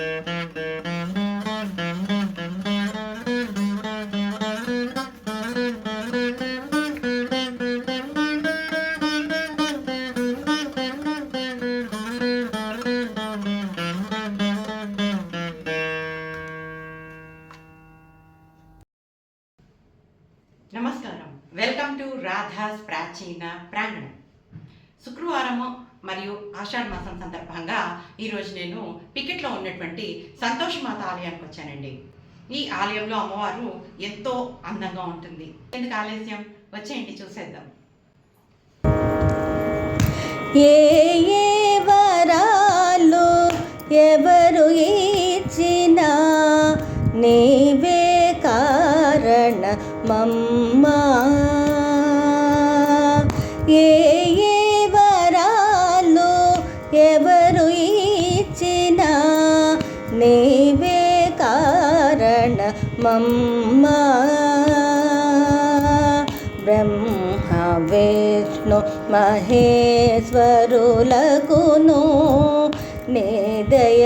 నమస్కారం. Welcome to Radha's ప్రాచీన ప్రాంగణం. శుక్రవారము మరియు ఆషాఢ మాసం సందర్భంగా ఈరోజు నేను పికెట్లో ఉన్నటువంటి సంతోషమాత ఆలయానికి వచ్చానండి. ఈ ఆలయంలో అమ్మవారు ఎంతో అందంగా ఉంటుంది. ఎందుకు ఆలస్యం? వచ్చేయండి చూసేద్దాం. ఏ ఏ వరాలు ఎవరు ఇచ్చినా నీవే కారణమమ్మా. ఏ కారణమమ్మా బ్రహ్మ విష్ణు మహేశ్వరులకును నేదయ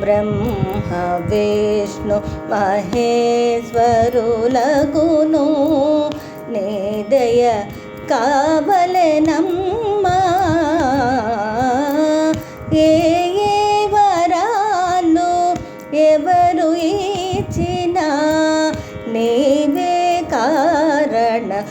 బ్రహ్మ విష్ణు మహేశ్వరులగును నేదయ కావలెనమ్మా ఏ ఏ వరాలు ఎవరు ఇచ్చినా నీవే కారణమమ్మా.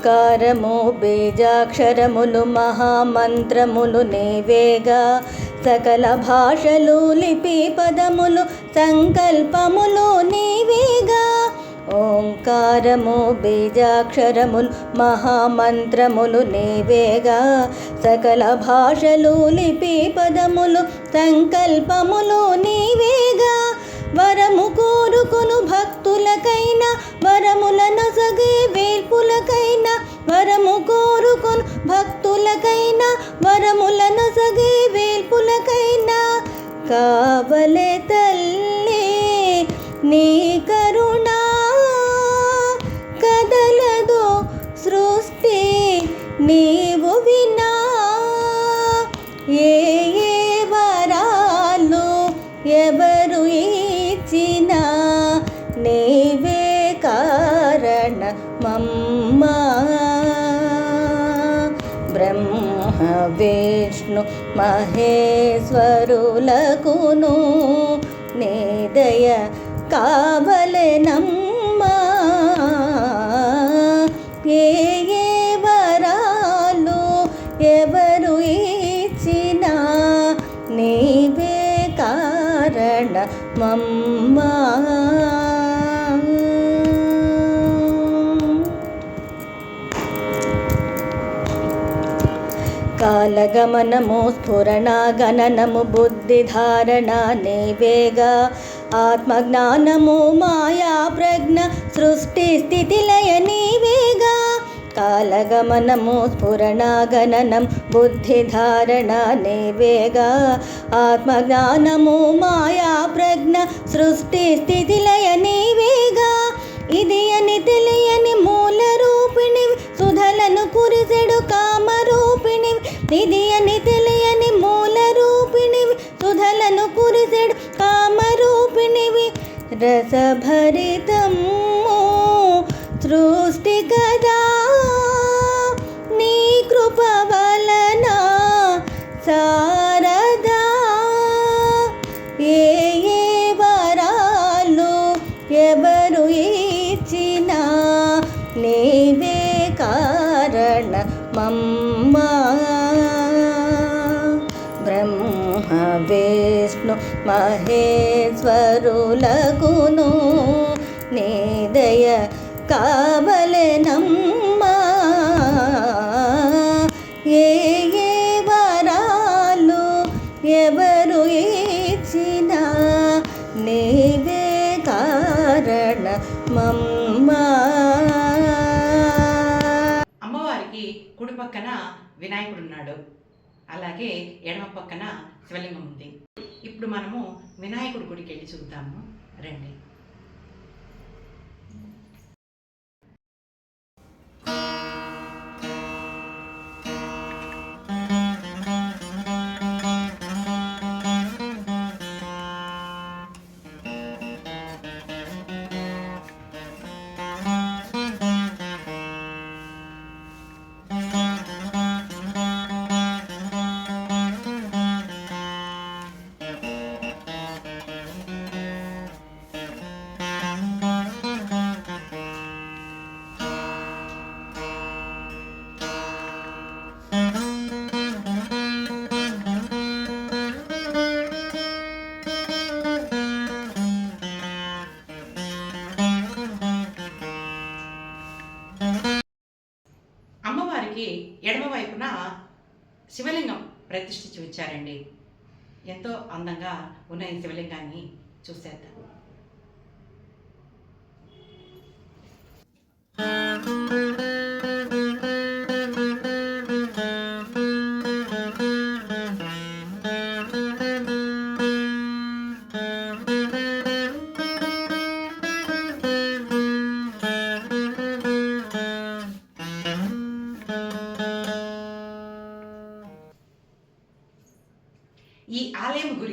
ఓంకారము బీజాక్షరములు మహామంత్రములు నీవేగా. సకల భాషలు లిపి పదములు సంకల్పములు నీవేగా. ఓంకారము బీజాక్షరములు మహామంత్రములు నీవేగా. సకల భాషలు లిపి పదములు సంకల్పములు నీవేగా. వరము కోరుకును భక్తులకైనా వరములను సగే వేల్పులకైనా వరము కోరుకును భక్తులకైనా వరములను సగే వేల్పులకైనా. కావలే తల్లి నీ కరుణ కదలదు సృష్టి నీ విష్ణు మహేశ్వరులకును నేదయ కావలనమ్మా ఏ ఏ వరాలు ఎవరు ఇచ్చినా నీవే కారణమమ్మా. కాలగమనము స్ఫురణాగణనము బుద్ధిధారణ బుద్ధి ఆత్మజ్ఞానము మాయా ప్రజ్ఞ సృష్టి స్థితి లయ కాలగమనము స్ఫురణాగణనం బుద్ధిధారణ బుద్ధి ఆత్మజ్ఞానము మాయా ప్రజ్ఞ సృష్టి స్థితి లయ ఇది అని తెలియని మూల రూపిణి సుధలను కురిసెడు కామరు రసభరితము సృష్టి కదా. నీ కృప వలన సారదా. ఏ ఏ వరాలు ఎవరు ఇచ్చినా నీవే కారణ. మమ్మ మహేశ్వరులగును. నేదయ నీదయ ఏ ఏ వరాలు ఎవరు ఇచ్చినా నీవే కారణమమ్మా శరణమమ్మా అమ్మవారికి కుడి పక్కన వినాయకుడు ఉన్నాడు అలాగే ఎడమ పక్కన శివలింగం ఉంది. ఇప్పుడు మనము వినాయకుడి గుడికి వెళ్ళి చూద్దాము. రండి. ప్రతిష్ఠించి ఉంచారండి ఎంతో అందంగా ఉన్న ఈ శివలింగాన్ని చూసేద్దాం. ఈ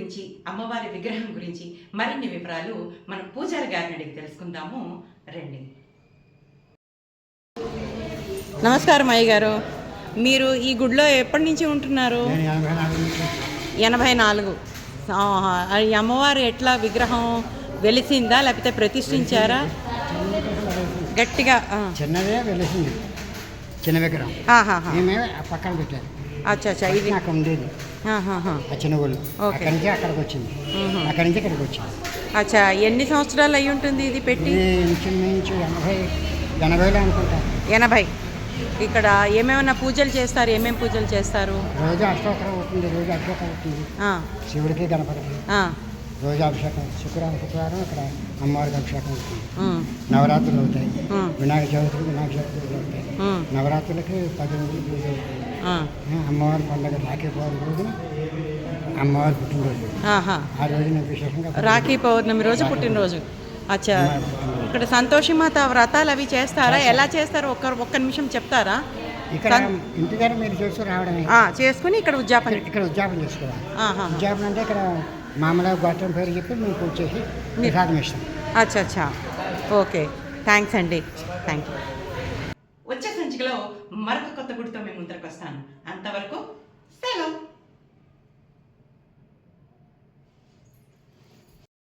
గురించి అమ్మవారి విగ్రహం గురించి మరిన్ని వివరాలు మనం పూజారి గారిని అడిగి తెలుసుకుందాము. రండి. నమస్కారం అయ్య గారు. మీరు ఈ గుడిలో ఎప్పటి నుంచి ఉంటున్నారు? నేను ఎనభై నాలుగు. ఈ అమ్మవారు ఎట్లా విగ్రహం వెలిసిందా లేకపోతే ప్రతిష్ఠించారా? గట్టిగా. చిన్నదే వెలిసింది. చిన్న విగ్రహం. పక్కన పెట్టారు. అచ్చా అచ్చా ఇది. అక్కడ ఉండేది. ఆ చిన్న ఊళ్ళు ఓకే. అక్కడి నుంచి అక్కడికి వచ్చింది. అక్కడి నుంచి ఇక్కడికి వచ్చింది. అచ్చా ఎన్ని సంవత్సరాలు అయి ఉంటుంది ఇది పెట్టి? ఇంచుమించు ఎనభై ఎనభైలో అనుకుంటా. ఎనభై. ఇక్కడ ఏమేమైనా పూజలు చేస్తారు? ఏమేం పూజలు చేస్తారు? రోజు అష్టోత్తరం అవుతుంది రోజు అభిషేకం అవుతుంది. శివుడికి గణపతికి. రోజు అభిషేకం శుక్రవారం శుక్రవారం ఇక్కడ అమ్మవారికి అభిషేకం అవుతుంది. నవరాత్రులు అవుతాయి. వినాయక చవితికి వినాయక చవితి అవుతాయి. నవరాత్రులకి పది రోజులు పూజ అవుతుంది అమ్మవారి పండుగ రాఖీ పౌర్ణమి రోజున అమ్మవారి పుట్టినరోజు. ఆ రోజున విశేషంగా రాఖీ పౌర్ణమి రోజు పుట్టినరోజు. అచ్చా. ఇక్కడ సంతోషిమాత వ్రతాలు అవి చేస్తారా? ఎలా చేస్తారో? ఒక్క ఒక్క నిమిషం చెప్తారా? ఇక్కడ ఇంటి దగ్గర మీరు చూసి రావడమే. చేసుకుని ఇక్కడ ఉద్యాపన. ఇక్కడ- ఉద్యాపన చేసుకోవాలి. ఉద్యాపన అంటే ఇక్కడ మామూలుగా గొట్టం పేరు చెప్పి మేము పూజ చేసి ఇస్తాం. అచ్చా అచ్చా. ఓకే. థ్యాంక్స్ అండి. Thank you. మరొక కొత్త గుడితో మేము ముందరకు వస్తాను అంతవరకు